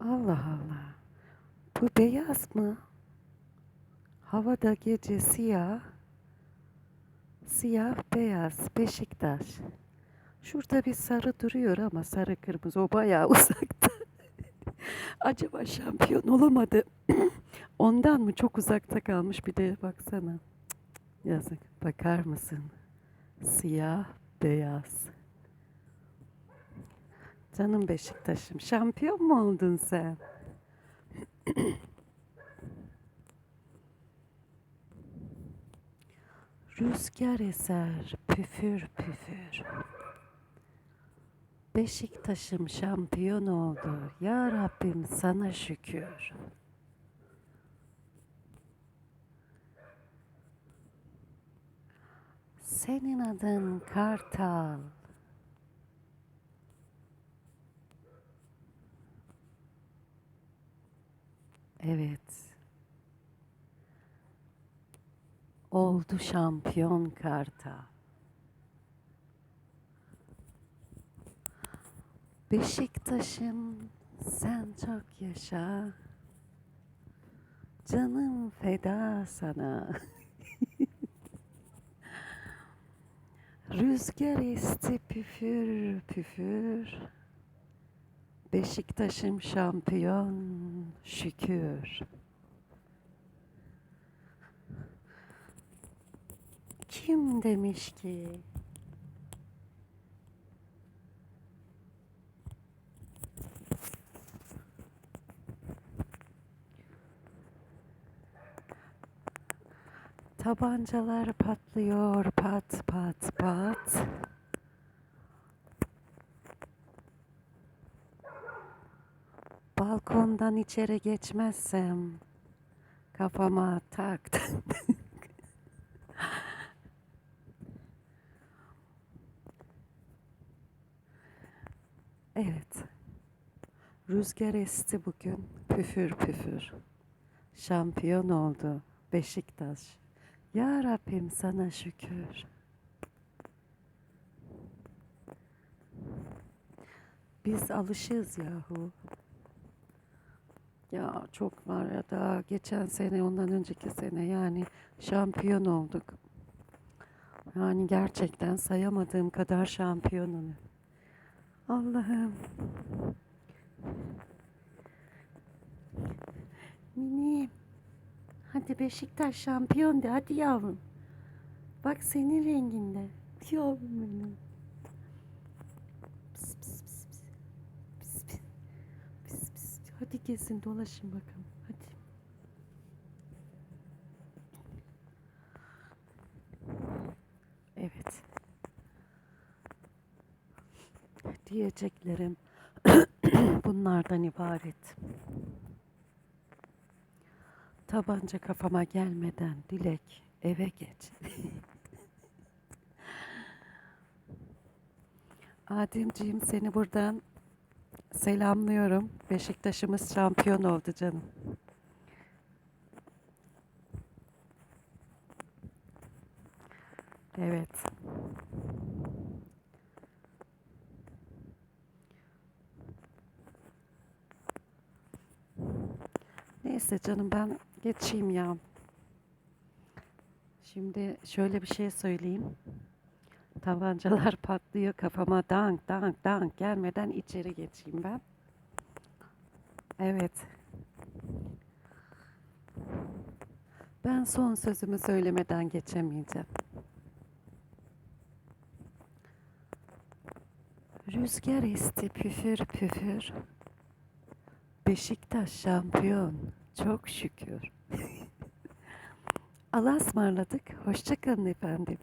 Allah Allah. Bu beyaz mı? Havada gece siyah. Siyah beyaz Beşiktaş. Şurada bir sarı duruyor ama sarı kırmızı o bayağı uzakta. Acaba şampiyon olamadı. Ondan mı çok uzakta kalmış bir de baksana. Yazık. Bakar mısın? Siyah beyaz. Canım Beşiktaş'ım şampiyon mu oldun sen? Rüzgar eser püfür püfür. Beşiktaş'ım şampiyon oldu. Ya Rabbim sana şükür. Senin adın Kartal. Evet. Oldu şampiyon Kartal. Beşiktaş'ım sen çok yaşa. Canım feda sana. Rüzgar esti püfür püfür. Beşiktaş'ım şampiyon şükür. Kim demiş ki tabancalar patlıyor pat pat pat. Balkondan içeri geçmezsem kafama tak. Evet. Rüzgar esti bugün. Püfür püfür. Şampiyon oldu Beşiktaş. Ya Rabbim sana şükür. Biz alışığız yahu. Ya çok var ya daha geçen sene ondan önceki sene yani şampiyon olduk. Yani gerçekten sayamadığım kadar şampiyonum. Allah'ım. Minim. Hadi Beşiktaş şampiyon de hadi yavrum. Bak senin renginde. Yavrum benim. Hadi gezin dolaşın bakalım. Hadi. Evet. Diyeceklerim bunlardan ibaret. Tabanca kafama gelmeden Dilek eve geç. Ademciğim seni buradan selamlıyorum. Beşiktaş'ımız şampiyon oldu canım. Evet. Neyse canım ben geçeyim ya. Şimdi şöyle bir şey söyleyeyim. Tabancalar patlıyor kafama dank dank dank gelmeden içeri geçeyim ben. Evet. Ben son sözümü söylemeden geçemeyeceğim. Rüzgar esti püfür püfür. Beşiktaş şampiyon. Çok şükür. Allah'a ısmarladık. Hoşçakalın efendim.